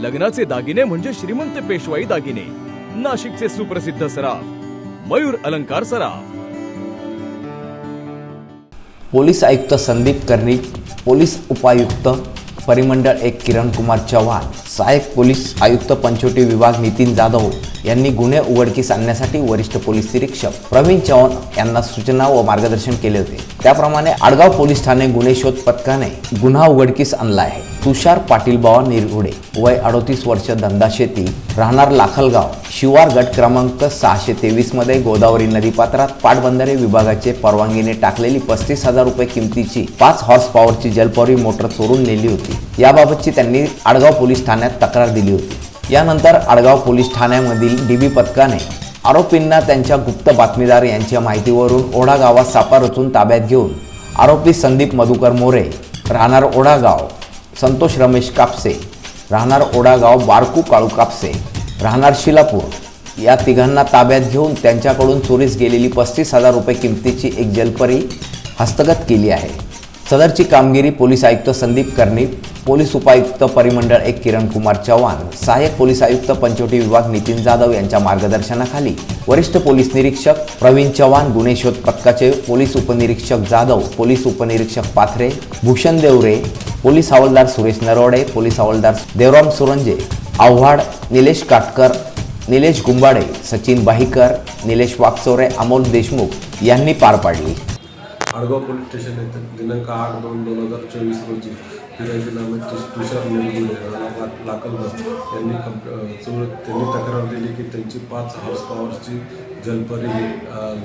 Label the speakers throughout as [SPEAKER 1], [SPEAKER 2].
[SPEAKER 1] लग्नाचे दागिने म्हणजे श्रीमंत पेशवाई दागिने. नाशिकचे सुप्रसिद्ध सराफ मयूर अलंकार सराफ.
[SPEAKER 2] पोलीस आयुक्त संदीप कर्णिक पोलीस उपायुक्त परिमंडळ एक किरण कुमार चव्हाण सहाय्यक पोलीस आयुक्त पंचवटी विभाग नितीन जाधव यांनी गुन्हे उघडकीस आणण्यासाठी वरिष्ठ पोलीस निरीक्षक प्रवीण चव्हाण यांना सूचना व मार्गदर्शन केले होते. त्याप्रमाणे आडगाव पोलीस ठाणे गुन्हे शोध पथकाने गुन्हा उघडकीस आणला आहे. तुषार पाटील बावा निरगुडे वय अडोतीस वर्ष धंदा शेती राहणार लाखलगाव शिवार गट क्रमांक सहाशे तेवीसमध्ये गोदावरी नदीपात्रात पाटबंधारे विभागाचे परवानगीने टाकलेली पस्तीस हजार रुपये किमतीची पाच हॉर्स पॉवरची जलपरी मोटर चोरून नेली होती. याबाबतची त्यांनी आडगाव पोलीस ठाण्यात तक्रार दिली होती. यानंतर आडगाव पोलीस ठाण्यामधील डी बी पथकाने आरोपींना त्यांच्या गुप्त बातमीदार यांच्या माहितीवरून ओढा गावात सापा रचून ताब्यात घेऊन आरोपी संदीप मधुकर मोरे राहणार ओढागाव संतोष रमेश कापसे राहणार ओढागाव बारकू काळू कापसे राहणार शिलापूर या तिघांना ताब्यात घेऊन त्यांच्याकडून चोरीस गेलेली पस्तीस हजार रुपये किमतीची एक जलपरी हस्तगत केली आहे. सदरची कामगिरी पोलीस आयुक्त संदीप कर्णिक पोलीस उपायुक्त परिमंडळ एक किरण कुमार चव्हाण सहाय्यक पोलीस आयुक्त पंचवटी विभाग नितीन जाधव यांच्या मार्गदर्शनाखाली वरिष्ठ पोलीस निरीक्षक प्रवीण चव्हाण गुन्हे शोध पथकाचे पोलीस उपनिरीक्षक जाधव पोलीस उपनिरीक्षक पाथरे भूषण देवरे पोलीस हवालदार सुरेश नरवडे पोलीस हवालदार देवराम सुरंजे आव्हाड निलेश काटकर निलेश गुंबाडे सचिन बाहिकर निलेश वाकचोरे अमोल देशमुख यांनी पार पाडली.
[SPEAKER 3] आडगाव पोलीस स्टेशन येथे दिनांक आठ दोन दोन हजार चोवीस रोजी फिरायचे नामे तुषार निरगुडे राहणार यांनी कंप त्यांनी तक्रार दिली की त्यांची पाच हॉर्स पॉवरची जलपरी ही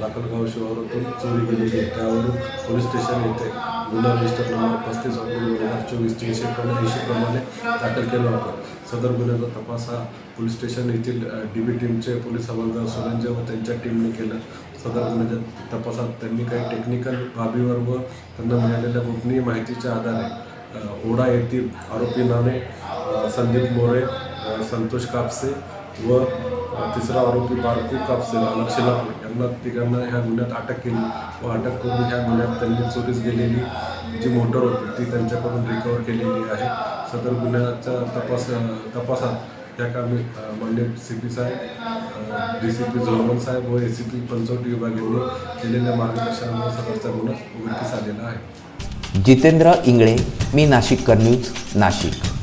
[SPEAKER 3] लाकलगाव शिवारातून चोरी गेलेली आहे. त्यावरून पोलीस स्टेशन येथे गुन्हा रजिस्टर नंबर पस्तीस ऑक्टोबर दोन हजार चोवीस तीनशे ऐंशी प्रमाणे दाखल केला होता. सदर गुन्ह्याचा तपास हा पोलीस स्टेशन येथील डी बी टीमचे पोलीस हवालदार सोलंजे व त्यांच्या टीमने केला. सदर गुन्ह्याच्या तपासात त्यांनी काही टेक्निकल बाबीवर व त्यांना मिळालेल्या गोपनीय माहितीच्या आधारे ओडा ओढा येथील आरोपी नाने संदीप मोरे संतोष कापसे व तिसरा आरोपी बाळकू कापसे राहणार यांना तिघांना ह्या गुन्ह्यात अटक केली व अटक करून ह्या गुन्ह्यात त्यांनी चोरीस गेलेली जी मोटर होती ती त्यांच्याकडून रिकवर केलेली आहे. सदर गुन्ह्याचा तपास तपासात या कामी अ, माननीय सी पी साहेब डी सी पी झोरमन साहेब व ए सी पी पंचवटी विभाग यांनी केलेल्या मार्गदर्शनामुळे सदरचा गुन्हा उघडकीस आलेला आहे.
[SPEAKER 2] जितेंद्र इंगळे मी नाशिक न्यूज नाशिक.